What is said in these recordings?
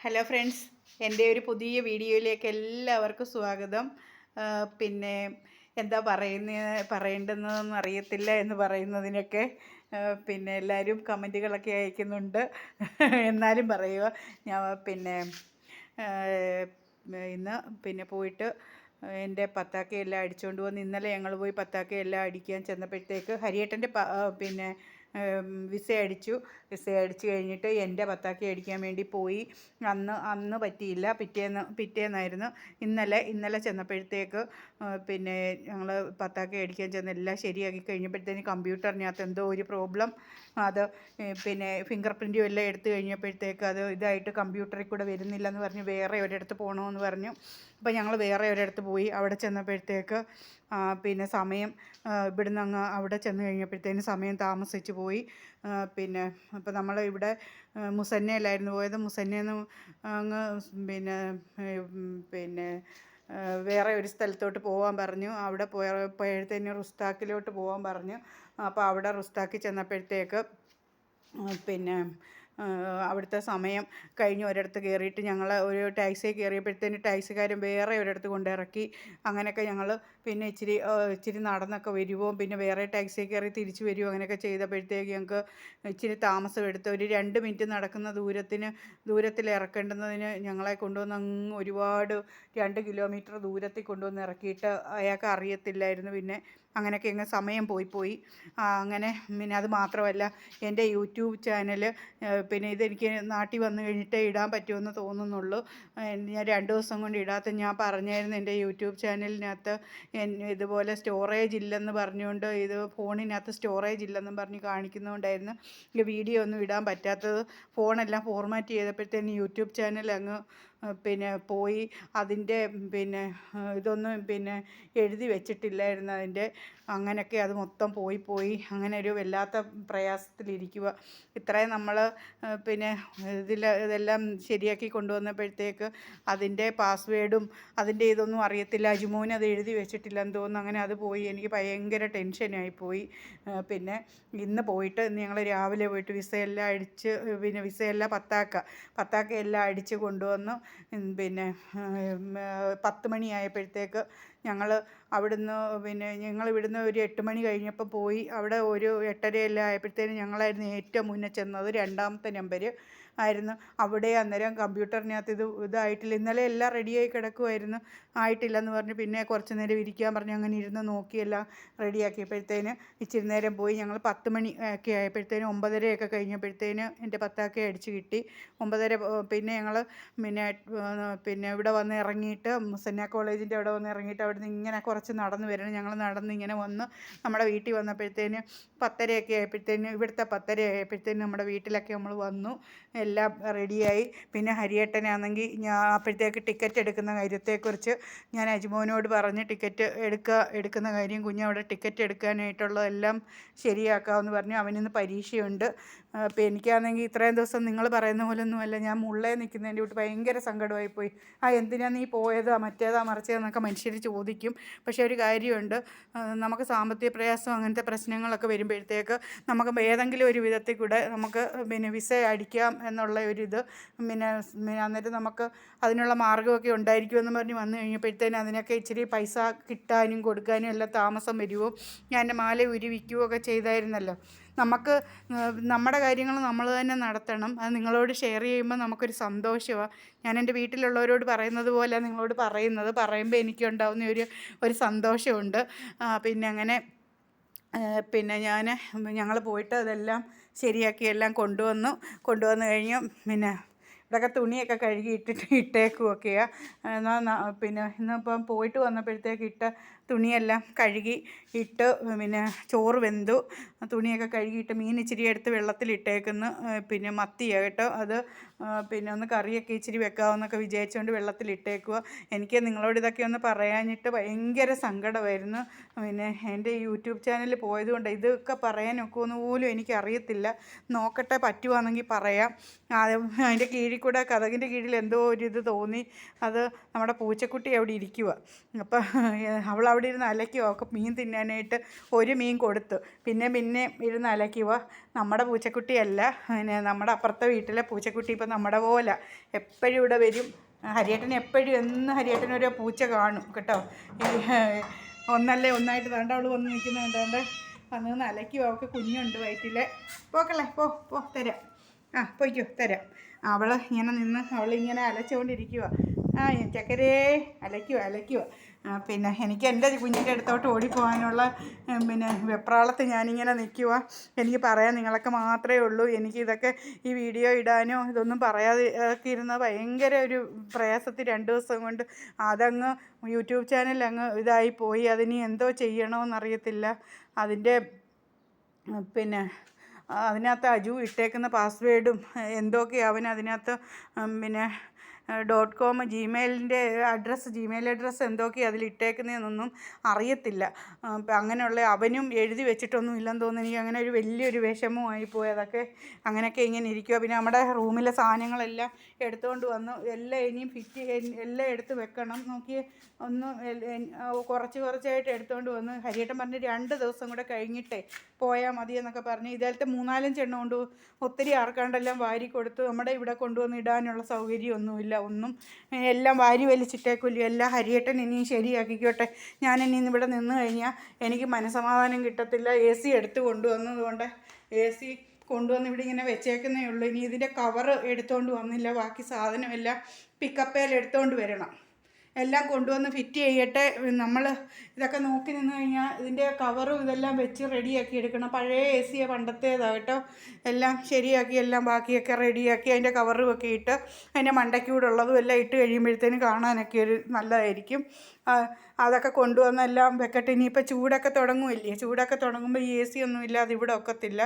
Hello friends എന്റെ ഒരു പുതിയ വീഡിയോയിലേക്ക് എല്ലാവർക്കും സ്വാഗതം. പിന്നെ എന്താ പറയുന്ന പറയേണ്ടതെന്ന് അറിയത്തില്ല എന്ന് പറയുന്നതിനൊക്കെ പിന്നെ എല്ലാവരും കമന്റുകളൊക്കെ അയക്കുന്നുണ്ട്. എന്നാലും പറയുക ഞാൻ പിന്നെ ഇന്ന് പിന്നെ പോയിട്ട് എന്റെ പത്താക്കയെല്ലാം അടിച്ചുകൊണ്ട് വന്ന് ഇന്നലെ ഞങ്ങൾ പോയി പത്താക്കയെല്ലാം അടിക്കാൻ ചെന്നപ്പോഴത്തേക്ക് ഹരിയേട്ടന്റെ പിന്നെ വിസ അടിച്ചു വിസ അടിച്ചു കഴിഞ്ഞിട്ട് എന്റെ പത്താക്കി അടിക്കാൻ വേണ്ടി പോയി. അന്ന് അന്ന് പറ്റിയില്ല. പിറ്റേന്ന് പിറ്റേന്നായിരുന്നു. ഇന്നലെ ഇന്നലെ ചെന്നപ്പോഴത്തേക്ക് പിന്നെ ഞങ്ങൾ പത്താക്കി അടിക്കാൻ ചെന്ന് എല്ലാം ശരിയാക്കി കഴിഞ്ഞപ്പോഴത്തേന് കമ്പ്യൂട്ടറിനകത്ത് എന്തോ ഒരു പ്രോബ്ലം. അത് പിന്നെ ഫിംഗർ പ്രിന്റും എല്ലാം എടുത്തു കഴിഞ്ഞപ്പോഴത്തേക്ക് അത് ഇതായിട്ട് കമ്പ്യൂട്ടറിൽ കൂടെ വരുന്നില്ലെന്ന് പറഞ്ഞ് വേറെ ഒരിടത്ത് പോകണമെന്ന് പറഞ്ഞു അപ്പോൾ ഞങ്ങൾ വേറെ ഒരിടത്ത് പോയി അവിടെ ചെന്നപ്പോഴത്തേക്ക് പിന്നെ സമയം ഇവിടുന്ന് അങ്ങ് അവിടെ ചെന്ന് കഴിഞ്ഞപ്പോഴത്തേന് സമയം താമസിച്ച് പോയി. പിന്നെ അപ്പോൾ നമ്മൾ ഇവിടെ മുസന്നയിലായിരുന്നു പോയത്. മുസന്നയെന്ന് അങ്ങ് പിന്നെ പിന്നെ വേറെ ഒരു സ്ഥലത്തോട്ട് പോകാൻ പറഞ്ഞു. അവിടെ പോയപ്പോഴത്തേന് റുസ്താക്കിലോട്ട് പോകാൻ പറഞ്ഞു. അപ്പോൾ അവിടെ റുസ്താക്കിൽ ചെന്നപ്പോഴത്തേക്ക് പിന്നെ അവിടുത്തെ സമയം കഴിഞ്ഞ് ഒരിടത്ത് കയറിയിട്ട് ഞങ്ങൾ ഒരു ടാക്സിയിൽ കയറിയപ്പോഴത്തേന് ടാക്സിക്കാരൻ വേറെ ഒരിടത്ത് കൊണ്ടിറക്കി. അങ്ങനെയൊക്കെ ഞങ്ങൾ പിന്നെ ഇച്ചിരി ഇച്ചിരി നടന്നൊക്കെ വരുമോ പിന്നെ വേറെ ടാക്സിയിൽ കയറി തിരിച്ചു വരുമോ അങ്ങനെയൊക്കെ ചെയ്തപ്പോഴത്തേക്ക് ഞങ്ങൾക്ക് ഇച്ചിരി താമസം എടുത്ത് ഒരു രണ്ട് മിനിറ്റ് നടക്കുന്ന ദൂരത്തിന് ദൂരത്തിൽ ഇറക്കേണ്ടുന്നതിന് ഞങ്ങളെ കൊണ്ടുവന്ന് അങ്ങ് ഒരുപാട് രണ്ട് കിലോമീറ്റർ ദൂരത്തിൽ കൊണ്ടുവന്ന് ഇറക്കിയിട്ട് അയാൾക്ക് അറിയത്തില്ലായിരുന്നു. പിന്നെ അങ്ങനെയൊക്കെ അങ്ങ് സമയം പോയി പോയി. അങ്ങനെ പിന്നെ അത് മാത്രമല്ല എന്റെ യൂട്യൂബ് ചാനൽ പിന്നെ ഇതെനിക്ക് നാട്ടിൽ വന്നു കഴിഞ്ഞിട്ടേ ഇടാൻ പറ്റുമെന്ന് തോന്നുന്നുള്ളൂ. ഞാൻ രണ്ട് ദിവസം കൊണ്ട് ഇടാത്ത ഞാൻ പറഞ്ഞായിരുന്നു എന്റെ യൂട്യൂബ് ചാനലിനകത്ത് ഇതുപോലെ സ്റ്റോറേജ് ഇല്ലെന്ന് പറഞ്ഞുകൊണ്ട് ഇത് ഫോണിനകത്ത് സ്റ്റോറേജ് ഇല്ലെന്നും പറഞ്ഞ് കാണിക്കുന്നതുകൊണ്ടായിരുന്നു വീഡിയോ ഒന്നും ഇടാൻ പറ്റാത്തത്. ഫോണെല്ലാം ഫോർമാറ്റ് ചെയ്തപ്പോഴത്തേന് യൂട്യൂബ് ചാനൽ അങ്ങ് പിന്നെ പോയി അതിന്റെ പിന്നെ ഇതൊന്നും പിന്നെ എഴുതി വെച്ചിട്ടില്ലായിരുന്നു അതിന്റെ. അങ്ങനെയൊക്കെ അത് മൊത്തം പോയി പോയി. അങ്ങനെ ഒരു വല്ലാത്ത പ്രയാസത്തിലിരിക്കുക. ഇത്രയും നമ്മൾ പിന്നെ ഇതിൽ ഇതെല്ലാം ശരിയാക്കി കൊണ്ടുവന്നപ്പോഴത്തേക്ക് അതിന്റെ പാസ്വേഡും അതിന്റെ ഇതൊന്നും അറിയത്തില്ല. അജുമോൻ അത് എഴുതി വെച്ചിട്ടില്ലെന്ന് തോന്നുന്നു. അങ്ങനെ അത് പോയി. എനിക്ക് ഭയങ്കര ടെൻഷനായി പോയി. പിന്നെ ഇന്ന് പോയിട്ട് ഞങ്ങൾ രാവിലെ പോയിട്ട് വിസയെല്ലാം അടിച്ച് പിന്നെ വിസയെല്ലാം പത്താക്ക. പത്താക്ക എല്ലാം അടിച്ച് കൊണ്ടുവന്നു പിന്നെ പത്ത് മണിയായപ്പോഴത്തേക്ക് ഞങ്ങൾ അവിടുന്ന് പിന്നെ ഞങ്ങൾ ഇവിടുന്ന് ഒരു എട്ട് മണി കഴിഞ്ഞപ്പോൾ പോയി. അവിടെ ഒരു എട്ടരയെല്ലാം ആയപ്പോഴത്തേനും ഞങ്ങളായിരുന്നു ഏറ്റവും മുന്നേ ചെന്നത്. രണ്ടാമത്തെ നമ്പർ ആയിരുന്നു. അവിടെ അന്നേരം കമ്പ്യൂട്ടറിനകത്ത് ഇത് ഇതായിട്ടില്ല. ഇന്നലെ എല്ലാം റെഡിയായി കിടക്കുമായിരുന്നു ആയിട്ടില്ലെന്ന് പറഞ്ഞ് പിന്നെ കുറച്ച് നേരം ഇരിക്കാൻ പറഞ്ഞ് അങ്ങനെ ഇരുന്ന് നോക്കിയെല്ലാം റെഡിയാക്കിയപ്പോഴത്തേന് ഇച്ചിരി നേരം പോയി. ഞങ്ങൾ പത്ത് മണി ഒക്കെ ആയപ്പോഴത്തേന് ഒമ്പതരയൊക്കെ കഴിഞ്ഞപ്പോഴത്തേന് എന്റെ പത്താക്കെ അടിച്ച് കിട്ടി. ഒമ്പതര പിന്നെ ഞങ്ങൾ പിന്നെ പിന്നെ ഇവിടെ വന്ന് ഇറങ്ങിയിട്ട് മുസന്ന കോളേജിന്റെ അവിടെ വന്ന് ഇറങ്ങിയിട്ട് അവിടെ നിന്ന് ഇങ്ങനെ കുറച്ച് നടന്ന് വരണം. ഞങ്ങൾ നടന്ന് ഇങ്ങനെ വന്ന് നമ്മുടെ വീട്ടിൽ വന്നപ്പോഴത്തേന് പത്തരയൊക്കെ ആയപ്പോഴത്തേന് ഇവിടുത്തെ പത്തര ആയപ്പോഴത്തേന് നമ്മുടെ വീട്ടിലൊക്കെ നമ്മൾ വന്നു. എല്ലാം റെഡിയായി. പിന്നെ ഹരിയേട്ടനാണെങ്കിൽ ഞാൻ അപ്പോഴത്തേക്ക് ടിക്കറ്റ് എടുക്കുന്ന കാര്യത്തെക്കുറിച്ച് ഞാൻ അജ്മോനോട് പറഞ്ഞ് ടിക്കറ്റ് എടുക്കുക എടുക്കുന്ന കാര്യം കുഞ്ഞവിടെ ടിക്കറ്റ് എടുക്കാനായിട്ടുള്ളതെല്ലാം ശരിയാക്കാമെന്ന് പറഞ്ഞു അവനിന്ന് പരീക്ഷയുണ്ട്. അപ്പോൾ എനിക്കാണെങ്കിൽ ഇത്രയും ദിവസം നിങ്ങൾ പറയുന്ന പോലൊന്നുമല്ല. ഞാൻ മുള്ളേ നിൽക്കുന്നതിന്റെ വിട്ട് ഭയങ്കര സങ്കടമായി പോയി ആ എന്തിനാ നീ പോയതാ? മറ്റേതാ മറിച്ചതെന്നൊക്കെ മനുഷ്യർ ചോദിക്കും. പക്ഷേ ഒരു കാര്യമുണ്ട്. നമുക്ക് സാമ്പത്തിക പ്രയാസം അങ്ങനത്തെ പ്രശ്നങ്ങളൊക്കെ വരുമ്പോഴത്തേക്ക് നമുക്ക് ഏതെങ്കിലും ഒരു വിധത്തിൽ കൂടെ നമുക്ക് പിന്നെ വിസ അടിക്കാം എന്നുള്ള ഒരു ഇത് പിന്നെ അന്നേരം നമുക്ക് അതിനുള്ള മാർഗമൊക്കെ ഉണ്ടായിരിക്കുമെന്ന് പറഞ്ഞ് വന്നു കഴിഞ്ഞപ്പോഴത്തേനും അതിനൊക്കെ ഇച്ചിരി പൈസ കിട്ടാനും കൊടുക്കാനും എല്ലാം താമസം വരുമോ ഞാൻ മാല ഉരുവിക്കുകയൊക്കെ ചെയ്തായിരുന്നല്ലോ. നമുക്ക് നമ്മുടെ കാര്യങ്ങൾ നമ്മൾ തന്നെ നടത്തണം. അത് നിങ്ങളോട് ഷെയർ ചെയ്യുമ്പോൾ നമുക്കൊരു സന്തോഷമാണ് ഞാൻ എന്റെ വീട്ടിലുള്ളവരോട് പറയുന്നത് പോലെ നിങ്ങളോട് പറയുന്നത് പറയുമ്പോൾ എനിക്കുണ്ടാവുന്ന ഒരു ഒരു സന്തോഷമുണ്ട്. പിന്നെ അങ്ങനെ പിന്നെ ഞാൻ ഞങ്ങൾ പോയിട്ട് അതെല്ലാം ശരിയാക്കി എല്ലാം കൊണ്ടുവന്നു. കൊണ്ടുവന്നു കഴിഞ്ഞു. പിന്നെ ഇവിടെയൊക്കെ തുണിയൊക്കെ കഴുകി ഇട്ടിട്ട് ഇട്ടേക്കുമൊക്കെയാണ് എന്നാൽ പിന്നെ ഇന്നിപ്പം പോയിട്ട് വന്നപ്പോഴത്തേക്ക് ഇട്ട തുണിയെല്ലാം കഴുകി ഇട്ട് പിന്നെ ചോറ് വെന്തു. തുണിയൊക്കെ കഴുകിയിട്ട് മീൻ ഇച്ചിരി എടുത്ത് വെള്ളത്തിലിട്ടേക്കുന്നു പിന്നെ മത്തിയാണ് കേട്ടോ അത് പിന്നെ ഒന്ന് കറിയൊക്കെ ഇച്ചിരി വെക്കാമെന്നൊക്കെ വിചാരിച്ചുകൊണ്ട് വെള്ളത്തിലിട്ടേക്കുക എനിക്ക് നിങ്ങളോട് ഇതൊക്കെ ഒന്ന് പറയാനിട്ട് ഭയങ്കര സങ്കടമായിരുന്നു. പിന്നെ എന്റെ യൂട്യൂബ് ചാനൽ പോയതുകൊണ്ട് ഇതൊക്കെ പറയാനൊക്കെ ഒന്ന് പോലും എനിക്കറിയത്തില്ല. നോക്കട്ടെ പറ്റുവാണെങ്കിൽ പറയാം. അത് അതിന്റെ കീഴിൽ കൂടെ കഥകിന്റെ കീഴിൽ എന്തോ ഒരു ഇത് തോന്നി. അത് നമ്മുടെ പൂച്ചക്കുട്ടി അവിടെ ഇരിക്കുക അപ്പം അവൾ അവിടെ ഇരുന്ന് അലയ്ക്കുക ഒക്കെ മീൻ തിന്നാനായിട്ട് ഒരു മീൻ കൊടുത്തു. പിന്നെ പിന്നെ ഇരുന്ന് അലയ്ക്കുക നമ്മുടെ പൂച്ചക്കുട്ടിയല്ല. പിന്നെ നമ്മുടെ അപ്പുറത്തെ വീട്ടിലെ പൂച്ചക്കുട്ടി ഇപ്പം നമ്മുടെ പോലെ. എപ്പോഴും ഇവിടെ വരും. ഹരിയേട്ടൻ എപ്പോഴും എന്ന് ഹരിയേട്ടൻ ഒരു പൂച്ച കാണും കേട്ടോ. ഒന്നല്ലേ ഒന്നായിട്ട് വേണ്ട അവൾ വന്ന് നിൽക്കുന്ന കണ്ടാണ്ട് വന്ന് അലയ്ക്കും അവൾക്ക് കുഞ്ഞുണ്ട് വയറ്റിൽ പോക്കല്ലേ പോ പോ തരാം. ആ പോയിക്കോ തരാം. അവൾ ഇങ്ങനെ നിന്ന് അവളിങ്ങനെ അലച്ചുകൊണ്ടിരിക്കുക ആ ചക്കരേ അലയ്ക്കുക അലയ്ക്കുക പിന്നെ എനിക്ക് എന്റെ കുഞ്ഞിന്റെ അടുത്തോട്ട് ഓടിപ്പോകാനുള്ള പോകാനുള്ള പിന്നെ വെപ്രാളത്ത് ഞാനിങ്ങനെ നിൽക്കുക എനിക്ക് പറയാൻ നിങ്ങളൊക്കെ മാത്രമേ ഉള്ളൂ. എനിക്ക് ഇതൊക്കെ ഈ വീഡിയോ ഇടാനോ ഇതൊന്നും പറയാതെ ഒക്കെ ഇരുന്ന ഭയങ്കര ഒരു പ്രയാസത്തിൽ രണ്ട് ദിവസം കൊണ്ട് അതങ്ങ് യൂട്യൂബ് ചാനൽ അങ്ങ് ഇതായി പോയി. അതിനി എന്തോ ചെയ്യണമെന്നറിയത്തില്ല അതിന്റെ പിന്നെ അതിനകത്ത് അജു ഇട്ടേക്കുന്ന പാസ്വേഡും എന്തൊക്കെ അവൻ അതിനകത്ത് പിന്നെ ഡോട്ട് കോം ജിമെയിലിന്റെ അഡ്രസ്സ് ജിമെയിൽ അഡ്രസ്സ് എന്തൊക്കെയാണ് അതിൽ ഇട്ടേക്കുന്നതെന്നൊന്നും അറിയത്തില്ല. അങ്ങനെയുള്ള അവനും എഴുതി വെച്ചിട്ടൊന്നും ഇല്ലെന്ന് തോന്നുന്നു. എനിക്ക് അങ്ങനെ ഒരു വലിയൊരു വിഷമമായി പോയി. അതൊക്കെ അങ്ങനെയൊക്കെ ഇങ്ങനെ ഇരിക്കുക പിന്നെ നമ്മുടെ റൂമിലെ സാധനങ്ങളെല്ലാം എടുത്തുകൊണ്ട് വന്നു. എല്ലാം ഇനിയും ഫിറ്റ് എല്ലാം എടുത്ത് വെക്കണം. നോക്കി ഒന്ന് കുറച്ച് കുറച്ചായിട്ട് എടുത്തുകൊണ്ട് വന്ന്. ഹരിയേട്ടൻ പറഞ്ഞ് രണ്ട് ദിവസം കൂടെ കഴിഞ്ഞിട്ടേ പോയാൽ മതി എന്നൊക്കെ പറഞ്ഞ്. ഇതേലത്തെ മൂന്നാലഞ്ച് എണ്ണം കൊണ്ട് ഒത്തിരി ആർക്കാണ്ടെല്ലാം വാരി കൊടുത്ത് നമ്മുടെ ഇവിടെ കൊണ്ടുവന്ന് ഇടാനുള്ള സൗകര്യമൊന്നുമില്ല. ഒന്നും എല്ലാം വാരി വലിച്ചിട്ടേക്കില്ല എല്ലാം ഹരിയേട്ടൻ ഇനിയും ശരിയാക്കിക്കോട്ടെ. ഞാൻ ഇനി ഇവിടെ നിന്ന് കഴിഞ്ഞാൽ എനിക്ക് മനസമാധാനം കിട്ടത്തില്ല. എ സി എടുത്ത് കൊണ്ടുവന്നതുകൊണ്ട് എ സി കൊണ്ടുവന്ന് ഇവിടെ ഇങ്ങനെ വെച്ചേക്കുന്നേ ഉള്ളൂ. ഇനി ഇതിന്റെ കവറ് എടുത്തുകൊണ്ട് വന്നില്ല. ബാക്കി സാധനമെല്ലാം പിക്കപ്പേൽ എടുത്തുകൊണ്ട് വരണം. എല്ലാം കൊണ്ടുവന്ന് ഫിറ്റ് ചെയ്യട്ടെ. നമ്മൾ ഇതൊക്കെ നോക്കി നിന്ന് കഴിഞ്ഞാൽ ഇതിന്റെ കവറും ഇതെല്ലാം വെച്ച് റെഡിയാക്കി എടുക്കണം. പഴയ എ സിയെ പണ്ടത്തേതാണ് കേട്ടോ. എല്ലാം ശരിയാക്കി എല്ലാം ബാക്കിയൊക്കെ റെഡിയാക്കി അതിന്റെ കവറും ഒക്കെ ഇട്ട് അതിന്റെ മണ്ടയ്ക്കൂടുള്ളതും എല്ലാം ഇട്ട് കഴിയുമ്പോഴത്തേനും കാണാനൊക്കെ ഒരു നല്ലതായിരിക്കും. അതൊക്കെ കൊണ്ടുവന്നെല്ലാം വെക്കട്ടെ. ഇനിയിപ്പോൾ ചൂടൊക്കെ തുടങ്ങുമല്ലേ ചൂടൊക്കെ തുടങ്ങുമ്പോൾ ഈ എ സി ഒന്നും ഇല്ലാതെ ഇവിടെ ഒക്കത്തില്ല.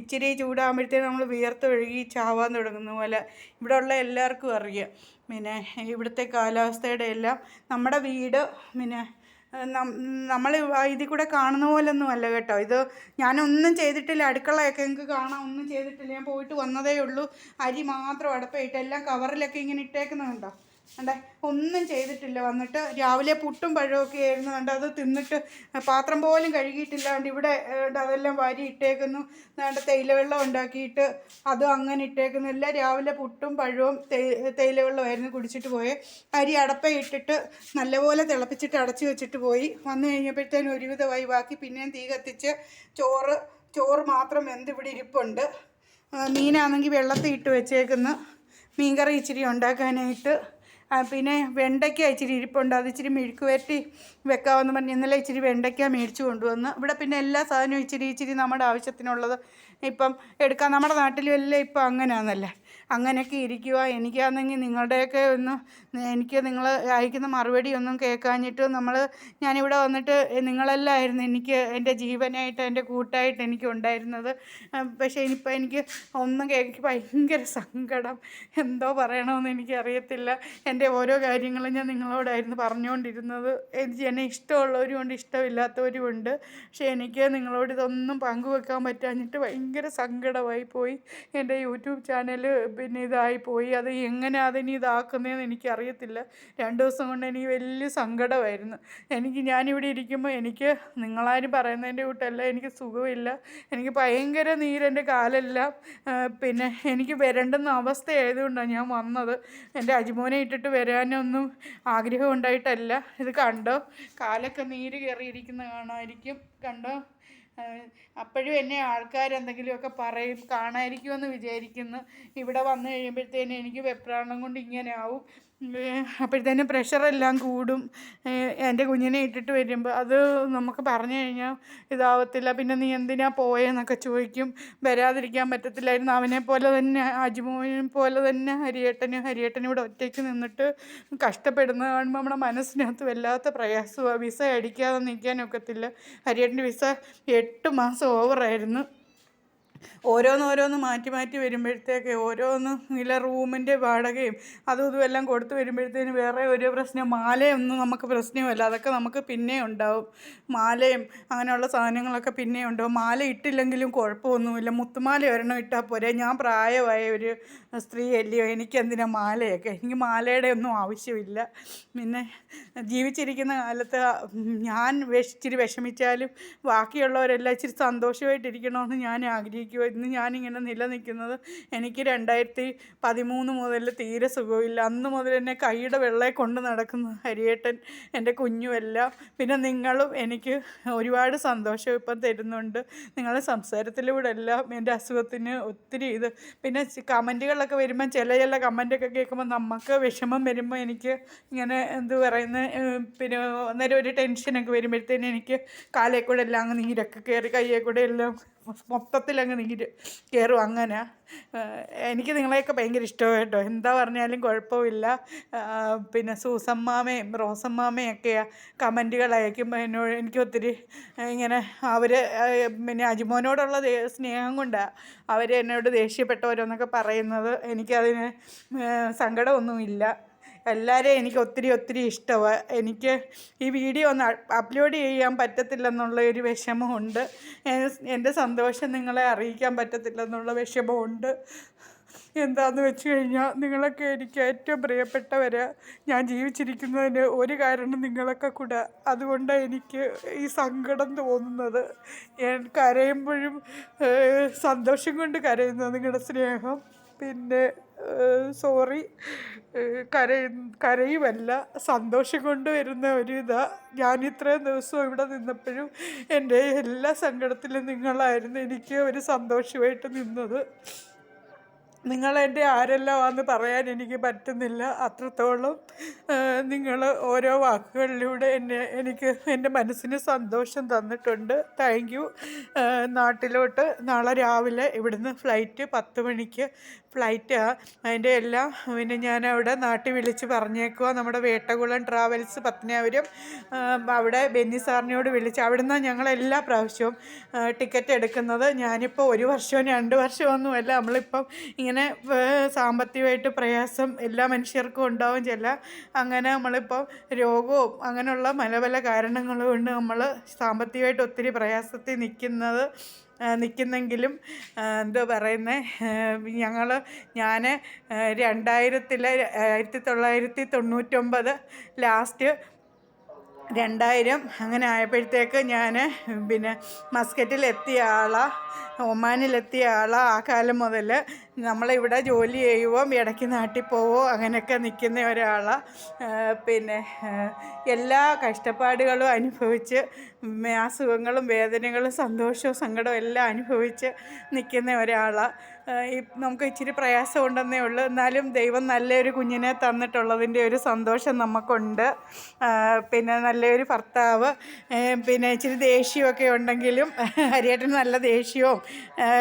ഇച്ചിരി ചൂടാകുമ്പോഴത്തേനും നമ്മൾ വിയർത്തൊഴുകി ചാവാൻ തുടങ്ങുന്ന പോലെ ഇവിടെ ഉള്ള എല്ലാവർക്കും അറിയാം. പിന്നെ ഇവിടുത്തെ കാലാവസ്ഥയുടെ എല്ലാം നമ്മുടെ വീട് പിന്നെ നമ്മൾ ഇതിൽ കൂടെ കാണുന്ന പോലൊന്നും അല്ല കേട്ടോ. ഇത് ഞാനൊന്നും ചെയ്തിട്ടില്ല. അടുക്കളയൊക്കെ എനിക്ക് കാണാം. ഒന്നും ചെയ്തിട്ടില്ല. ഞാൻ പോയിട്ട് വന്നതേ ഉള്ളൂ. അരി മാത്രം അടപ്പയിട്ട് എല്ലാം കവറിലൊക്കെ ഇങ്ങനെ ഇട്ടേക്കുന്നുണ്ടോ കണ്ടേ ഒന്നും ചെയ്തിട്ടില്ല. വന്നിട്ട് രാവിലെ പുട്ടും പഴമൊക്കെ ആയിരുന്നു കണ്ട്. അത് തിന്നിട്ട് പാത്രം പോലും കഴുകിയിട്ടില്ലാണ്ട് ഇവിടെ ഏണ്ട് അതെല്ലാം വാരി ഇട്ടേക്കുന്നു. വേണ്ട തേയിലവെള്ളം ഉണ്ടാക്കിയിട്ട് അതും അങ്ങനെ ഇട്ടേക്കുന്നു. എല്ലാം രാവിലെ പുട്ടും പഴവും തേയിലവെള്ളമായിരുന്നു കുടിച്ചിട്ട് പോയി. അരി അടപ്പ ഇട്ടിട്ട് നല്ലപോലെ തിളപ്പിച്ചിട്ട് അടച്ചു വെച്ചിട്ട് പോയി. വന്നു കഴിഞ്ഞപ്പോഴത്തേനും ഒരുവിധമായി. ബാക്കി പിന്നെയും തീ കത്തിച്ച് ചോറ് ചോറ് മാത്രം എന്തിവിടെ ഇവിടെ ഇരിപ്പുണ്ട്. മീനാണെങ്കിൽ വെള്ളത്തിൽ ഇട്ട് വെച്ചേക്കുന്നു. മീൻകറി ഇച്ചിരി ഉണ്ടാക്കാനായിട്ട്. പിന്നെ വെണ്ടയ്ക്ക ഇച്ചിരി ഇരിപ്പുണ്ട്. അത് ഇച്ചിരി മെഴുക്ക് വരട്ടി വെക്കാമെന്ന് പറഞ്ഞ് ഇന്നലെ ഇച്ചിരി വെണ്ടയ്ക്ക മേടിച്ചു കൊണ്ടുവന്ന്. ഇവിടെ പിന്നെ എല്ലാ സാധനവും ഇച്ചിരി ഇച്ചിരി നമ്മുടെ ആവശ്യത്തിനുള്ളത് ഇപ്പം എടുക്കാം. നമ്മുടെ നാട്ടിലും എല്ലാം ഇപ്പം അങ്ങനെയാണെന്നല്ലേ അങ്ങനെയൊക്കെ ഇരിക്കുക എനിക്കാണെങ്കിൽ നിങ്ങളുടെയൊക്കെ ഒന്ന് എനിക്ക് നിങ്ങൾ അയക്കുന്ന മറുപടി ഒന്നും കേൾക്കാഞ്ഞിട്ട് നമ്മൾ ഞാനിവിടെ വന്നിട്ട് നിങ്ങളെല്ലാമായിരുന്നു എനിക്ക് എന്റെ ജീവനായിട്ട് എന്റെ കൂട്ടായിട്ട് എനിക്ക് ഉണ്ടായിരുന്നത് പക്ഷേ ഇനിയിപ്പോൾ എനിക്ക് ഒന്നും കേൾക്ക് ഭയങ്കര സങ്കടം. എന്തോ പറയണമെന്ന് എനിക്കറിയത്തില്ല. എന്റെ ഓരോ കാര്യങ്ങളും ഞാൻ നിങ്ങളോടായിരുന്നു പറഞ്ഞുകൊണ്ടിരുന്നത് എന്നെ ഇഷ്ടമുള്ളവരും ഉണ്ട് ഇഷ്ടമില്ലാത്തവരും ഉണ്ട് പക്ഷേ എനിക്ക് നിങ്ങളോട് ഇതൊന്നും പങ്കുവെക്കാൻ പറ്റാഞ്ഞിട്ട് ഭയങ്കര സങ്കടമായി പോയി എന്റെ യൂട്യൂബ് ചാനൽ പിന്നെ ഇതായി പോയി. അത് എങ്ങനെ അതിനി ഇതാക്കുന്നതെന്ന് എനിക്കറിയത്തില്ല. രണ്ട് ദിവസം കൊണ്ട് എനിക്ക് വലിയ സങ്കടമായിരുന്നു. എനിക്ക് ഞാനിവിടെ ഇരിക്കുമ്പോൾ എനിക്ക് നിങ്ങളാരും പറയുന്നതിന്റെ കൂട്ടല്ല. എനിക്ക് സുഖമില്ല. എനിക്ക് ഭയങ്കര നീരെന്റെ കാലെല്ലാം പിന്നെ എനിക്ക് വരേണ്ടുന്ന അവസ്ഥയായതുകൊണ്ടാണ് ഞാൻ വന്നത്. എന്റെ അജിമോനെ ഇട്ടിട്ട് വരാനൊന്നും ആഗ്രഹം ഉണ്ടായിട്ടല്ല ഇത് കണ്ടോ? കാലൊക്കെ നീര് കയറിയിരിക്കുന്ന കാണാമായിരിക്കും കണ്ടോ? അപ്പോഴും എന്നെ ആൾക്കാർ എന്തെങ്കിലുമൊക്കെ പറയും കാണാതിരിക്കുമെന്ന് വിചാരിക്കുന്നു. ഇവിടെ വന്നു കഴിയുമ്പോഴത്തേനും എനിക്ക് വെപ്രാളം കൊണ്ട് ഇങ്ങനെ ആവും. അപ്പോഴത്തേനും പ്രഷറെല്ലാം കൂടും. എന്റെ കുഞ്ഞിനെ ഇട്ടിട്ട് വരുമ്പോൾ അത് നമുക്ക് പറഞ്ഞു കഴിഞ്ഞാൽ ഇതാവത്തില്ല. പിന്നെ നീ എന്തിനാ പോയെന്നൊക്കെ ചോദിക്കും. വരാതിരിക്കാൻ പറ്റത്തില്ലായിരുന്നു. അവനെ പോലെ തന്നെ അജിമോനെ പോലെ തന്നെ ഹരിയേട്ടനും ഹരിയേട്ടനും ഇവിടെ ഒറ്റയ്ക്ക് നിന്നിട്ട് കഷ്ടപ്പെടുന്നത് കാണുമ്പോൾ നമ്മുടെ മനസ്സിനകത്ത് വല്ലാത്ത പ്രയാസമാണ് വിസ അടിക്കാതെ നിൽക്കാനൊക്കത്തില്ല ഹരിയേട്ടന്റെ വിസ എട്ട് മാസം ഓവറായിരുന്നു ഓരോന്നോരോന്ന് മാറ്റി മാറ്റി വരുമ്പോഴത്തേക്ക് ഓരോന്ന് ഇല്ല റൂമിന്റെ വാടകയും അതും ഇതും എല്ലാം കൊടുത്ത് വരുമ്പോഴത്തേന് വേറെ ഒരു പ്രശ്നം. മാലയൊന്നും നമുക്ക് പ്രശ്നമല്ല. അതൊക്കെ നമുക്ക് പിന്നെ ഉണ്ടാവും. മാലയും അങ്ങനെയുള്ള സാധനങ്ങളൊക്കെ പിന്നെ ഉണ്ടാവും. മാല ഇട്ടില്ലെങ്കിലും കുഴപ്പമൊന്നുമില്ല. മുത്തുമാല ഒരെണ്ണം ഇട്ടാൽ പോരെ. ഞാൻ പ്രായമായ ഒരു സ്ത്രീ അല്ലയോ? എനിക്കെന്തിനാ മാലയൊക്കെ? എനിക്ക് മാലയുടെ ഒന്നും ആവശ്യമില്ല. പിന്നെ ജീവിച്ചിരിക്കുന്ന കാലത്ത് ഞാൻ ഇച്ചിരി വിഷമിച്ചാലും ബാക്കിയുള്ളവരെല്ലാം ഇച്ചിരി സന്തോഷമായിട്ടിരിക്കണമെന്ന് ഞാൻ ആഗ്രഹിക്കുക ഇന്ന് ഞാനിങ്ങനെ നിലനിൽക്കുന്നത് എനിക്ക് രണ്ടായിരത്തി പതിമൂന്ന് മുതൽ തീരെ സുഖമില്ല അന്ന് മുതൽ എന്നെ കൈയുടെ വെള്ളയെ കൊണ്ട് നടക്കുന്ന ഹരിയേട്ടൻ എന്റെ കുഞ്ഞുമെല്ലാം. പിന്നെ നിങ്ങളും എനിക്ക് ഒരുപാട് സന്തോഷം ഇപ്പം തരുന്നുണ്ട്. നിങ്ങളുടെ സംസാരത്തിലൂടെ എല്ലാം എന്റെ അസുഖത്തിന് ഒത്തിരി ഇത്. പിന്നെ കമന്റുകളൊക്കെ വരുമ്പം ചില ചില കമന്റൊക്കെ കേൾക്കുമ്പോൾ നമുക്ക് വിഷമം വരുമ്പോൾ എനിക്ക് ഇങ്ങനെ എന്ത് പറയുന്നത് പിന്നെ അന്നേരം ഒരു ടെൻഷനൊക്കെ വരുമ്പോഴത്തേനും എനിക്ക് കാലേ എല്ലാം അങ്ങ് നീരൊക്കെ കയറി കയ്യെ കൂടെ എല്ലാം മൊത്തത്തിൽ അങ്ങ് നീര് കയറും അങ്ങനെ. എനിക്ക് നിങ്ങളെയൊക്കെ ഭയങ്കര ഇഷ്ടമാണ് കേട്ടോ. എന്താ പറഞ്ഞാലും കുഴപ്പമില്ല. പിന്നെ സൂസമ്മാമയും റോസമ്മാമയും ഒക്കെ കമന്റുകൾ അയക്കുമ്പോൾ എന്നോട് എനിക്ക് ഒത്തിരി ഇങ്ങനെ അവർ പിന്നെ അജിമോനോടുള്ള സ്നേഹം കൊണ്ടാണ് അവർ എന്നോട് ദേഷ്യപ്പെട്ടവരെന്നൊക്കെ പറയുന്നത്. എനിക്കതിന് സങ്കടമൊന്നുമില്ല. എല്ലാവരെയും എനിക്ക് ഒത്തിരി ഒത്തിരി ഇഷ്ടമാണ് എനിക്ക് ഈ വീഡിയോ ഒന്ന് അപ്ലോഡ് ചെയ്യാൻ പറ്റത്തില്ലെന്നുള്ള ഒരു വിഷമമുണ്ട്. എന്റെ സന്തോഷം നിങ്ങളെ അറിയിക്കാൻ പറ്റത്തില്ലെന്നുള്ള വിഷമമുണ്ട്. എന്താണെന്ന് വെച്ച് കഴിഞ്ഞാൽ നിങ്ങളൊക്കെ എനിക്ക് ഏറ്റവും പ്രിയപ്പെട്ടവർ ഞാൻ ജീവിച്ചിരിക്കുന്നതിന് ഒരു കാരണം നിങ്ങളൊക്കെ കൂടെ. അതുകൊണ്ട് എനിക്ക് ഈ സങ്കടം തോന്നുന്നത്. ഞാൻ കരയുമ്പോഴും സന്തോഷം കൊണ്ട് കരയുന്നത് നിങ്ങളുടെ സ്നേഹം. പിന്നെ സോറി കരയ കരയുമല്ല സന്തോഷം കൊണ്ട് വരുന്ന ഒരു ഇതാണ് ഞാൻ ഇത്രയും ദിവസം ഇവിടെ നിന്നപ്പോഴും എന്റെ എല്ലാ സങ്കടത്തിലും നിങ്ങളായിരുന്നു എനിക്ക് ഒരു സന്തോഷമായിട്ട് നിന്നത്. നിങ്ങളെന്റെ ആരെല്ലാമാണെന്ന് പറയാൻ എനിക്ക് പറ്റുന്നില്ല. അത്രത്തോളം നിങ്ങൾ ഓരോ വാക്കുകളിലൂടെ എന്നെ എനിക്ക് എന്റെ മനസ്സിന് സന്തോഷം തന്നിട്ടുണ്ട്. Thank you. നാട്ടിലോട്ട് നാളെ രാവിലെ ഇവിടുന്ന് ഫ്ലൈറ്റ് പത്ത് മണിക്ക് ഫ്ലൈറ്റ് അതിന്റെ എല്ലാം പിന്നെ ഞാൻ അവിടെ നാട്ടിൽ വിളിച്ച് പറഞ്ഞേക്കുക നമ്മുടെ വേട്ടകുളം ട്രാവൽസ് പത്തനാപുരം അവിടെ ബെന്നി സാറിനോട് വിളിച്ച് അവിടുന്ന് ഞങ്ങൾ എല്ലാ പ്രാവശ്യവും ടിക്കറ്റ് എടുക്കുന്നത്. ഞാനിപ്പോൾ ഒരു വർഷവും രണ്ട് വർഷമൊന്നുമല്ല നമ്മളിപ്പം ഇങ്ങനെ സാമ്പത്തികമായിട്ട് പ്രയാസം എല്ലാ മനുഷ്യർക്കും ഉണ്ടാവും ചില അങ്ങനെ നമ്മളിപ്പോൾ രോഗവും അങ്ങനെയുള്ള പല പല കാരണങ്ങൾ കൊണ്ട് നമ്മൾ സാമ്പത്തികമായിട്ട് ഒത്തിരി പ്രയാസത്തിൽ നിൽക്കുന്നത്. നിൽക്കുന്നെങ്കിലും എന്തോ പറയുന്നത് ഞങ്ങൾ ഞാൻ രണ്ടായിരത്തിൽ ആയിരത്തി തൊള്ളായിരത്തി തൊണ്ണൂറ്റൊമ്പത് ലാസ്റ്റ് രണ്ടായിരം അങ്ങനെ ആയപ്പോഴത്തേക്ക് ഞാൻ പിന്നെ മസ്കറ്റിലെത്തിയ ആളാണ് ഒമാനിലെത്തിയ ആളാണ് ആ കാലം മുതൽ നമ്മളിവിടെ ജോലി ചെയ്യുവോ ഇടയ്ക്ക് നാട്ടിൽ പോവോ അങ്ങനെയൊക്കെ നിൽക്കുന്ന ഒരാളാണ് പിന്നെ എല്ലാ കഷ്ടപ്പാടുകളും അനുഭവിച്ച് അസുഖങ്ങളും വേദനകളും സന്തോഷവും സങ്കടവും എല്ലാം അനുഭവിച്ച് നിൽക്കുന്ന ഒരാളാണ് നമുക്ക് ഇച്ചിരി പ്രയാസം ഉണ്ടെന്നേ ഉള്ളൂ. എന്നാലും ദൈവം നല്ലൊരു കുഞ്ഞിനെ തന്നിട്ടുള്ളതിന്റെ ഒരു സന്തോഷം നമുക്കുണ്ട്. പിന്നെ നല്ലൊരു ഭർത്താവ് പിന്നെ ഇച്ചിരി ദേഷ്യമൊക്കെ ഉണ്ടെങ്കിലും ഹരിയേട്ടന് നല്ല ദേഷ്യവും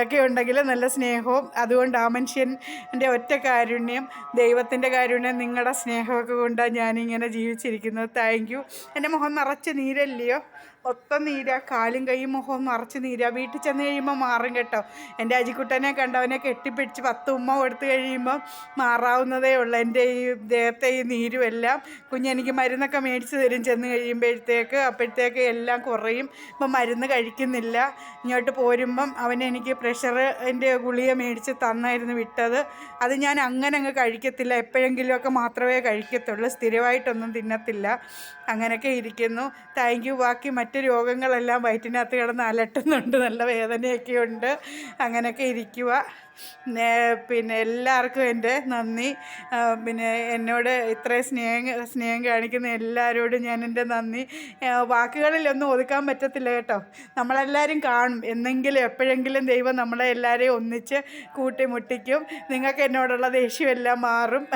ഒക്കെ ഉണ്ടെങ്കിലും നല്ല സ്നേഹവും അതുകൊണ്ട് മനുഷ്യന്റെ ഒറ്റ കാരുണ്യം ദൈവത്തിന്റെ കാരുണ്യം നിങ്ങളുടെ സ്നേഹമൊക്കെ കൊണ്ടാണ് ഞാനിങ്ങനെ ജീവിച്ചിരിക്കുന്നത്. താങ്ക് യു എന്റെ മുഖം നിറച്ച് നീരല്ലയോ? മൊത്തം നീര കാലും കൈയും മുഖവും നിറച്ച് നീര. വീട്ടിൽ ചെന്ന് കഴിയുമ്പോൾ മാറും കേട്ടോ. എന്റെ അജിക്കുട്ടനെ കണ്ടവനെ കെട്ടിപ്പിടിച്ച് പത്ത് ഉമ്മ കൊടുത്തു കഴിയുമ്പോൾ മാറാവുന്നതേ ഉള്ളൂ. എന്റെ ഈ ദേഹത്തെ ഈ നീരും എല്ലാം. കുഞ്ഞെനിക്ക് മരുന്നൊക്കെ മേടിച്ച് തരും. ചെന്ന് കഴിയുമ്പോഴത്തേക്ക് അപ്പോഴത്തേക്ക് എല്ലാം കുറയും. ഇപ്പം മരുന്ന് കഴിക്കുന്നില്ല. ഇങ്ങോട്ട് പോരുമ്പം അവനെനിക്ക് പ്രഷറിന്റെ ഗുളിക മേടിച്ച് തന്നായിരുന്നു വിട്ടത്. അത് ഞാൻ അങ്ങനെ അങ്ങ് കഴിക്കത്തില്ല. എപ്പോഴെങ്കിലുമൊക്കെ മാത്രമേ കഴിക്കത്തുള്ളൂ. സ്ഥിരമായിട്ടൊന്നും തിന്നത്തില്ല. അങ്ങനെയൊക്കെ ഇരിക്കുന്നു. Thank you. ബാക്കി മറ്റ് രോഗങ്ങളെല്ലാം വയറ്റിനകത്ത് കിടന്ന് അലട്ടുന്നുണ്ട്. നല്ല വേദനയൊക്കെ ഉണ്ട് അങ്ങനെയൊക്കെ ഇരിക്കുക പിന്നെ എല്ലാവർക്കും എന്റെ നന്ദി. പിന്നെ എന്നോട് ഇത്രയും സ്നേഹം സ്നേഹം കാണിക്കുന്ന എല്ലാവരോടും ഞാൻ എന്റെ നന്ദി. വാക്കുകളിലൊന്നും ഒതുക്കാൻ പറ്റത്തില്ല കേട്ടോ. നമ്മളെല്ലാവരും കാണും. എന്നെങ്കിലും എപ്പോഴെങ്കിലും ദൈവം നമ്മളെ എല്ലാവരെയും ഒന്നിച്ച് കൂട്ടിമുട്ടിക്കും. നിങ്ങൾക്ക് എന്നോടുള്ള ദേഷ്യമെല്ലാം മാറും.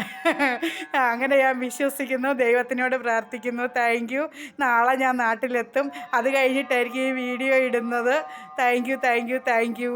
അങ്ങനെ ഞാൻ വിശ്വസിക്കുന്നു. ദൈവത്തിനോട് പ്രാർത്ഥിക്കുന്നു. താങ്ക് യു നാളെ ഞാൻ നാട്ടിലെത്തും. അത് കഴിഞ്ഞിട്ടായിരിക്കും ഈ വീഡിയോ ഇടുന്നത്. Thank you thank you thank you